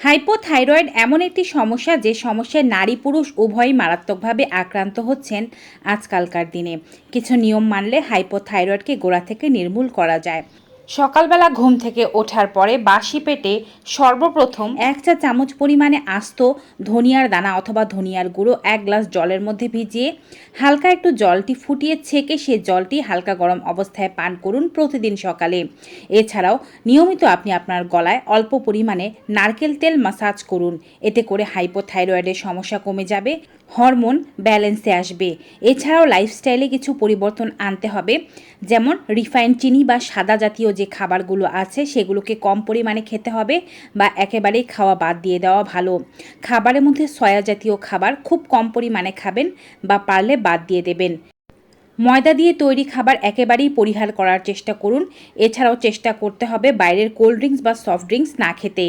Hypothyroid এমন একটি সমস্যা যে সমস্যায় নারী পুরুষ উভয়ই মারাত্মকভাবে আক্রান্ত হচ্ছেন আজকালকার দিনে। কিছু নিয়ম মানলে হাইপোথাইরয়েডকে গোড়া থেকে নির্মূল করা যায়। সকালবেলা ঘুম থেকে ওঠার পরে বাসি পেটে সর্বপ্রথম এক চা চামচ পরিমাণে আস্ত ধনিয়ার দানা অথবা ধনিয়ার গুঁড়ো, এক গ্লাস জলের মধ্যে ভিজিয়ে হালকা একটু জলটি ফুটিয়ে ছেঁকে সে জলটি হালকা গরম অবস্থায় পান করুন প্রতিদিন সকালে। এছাড়াও নিয়মিত আপনি আপনার গলায় অল্প পরিমাণে নারকেল তেল মাসাজ করুন। এতে করে হাইপোথাইরয়েডের সমস্যা কমে যাবে, হরমোন ব্যালেন্সে আসবে। এছাড়াও লাইফস্টাইলে কিছু পরিবর্তন আনতে হবে, যেমন রিফাইন্ড চিনি বা সাদা জাতীয় যে খাবারগুলো আছে সেগুলোকে কম পরিমাণে খেতে হবে বা একেবারেই খাওয়া বাদ দিয়ে দেওয়া ভালো। খাবারের মধ্যে সয়া জাতীয় খাবার খুব কম পরিমাণে খাবেন বা পারলে বাদ দিয়ে দেবেন। ময়দা দিয়ে তৈরি খাবার একেবারেই পরিহার করার চেষ্টা করুন। এছাড়াও চেষ্টা করতে হবে বাইরের কোল্ড ড্রিঙ্কস বা সফট ড্রিঙ্কস না খেতে।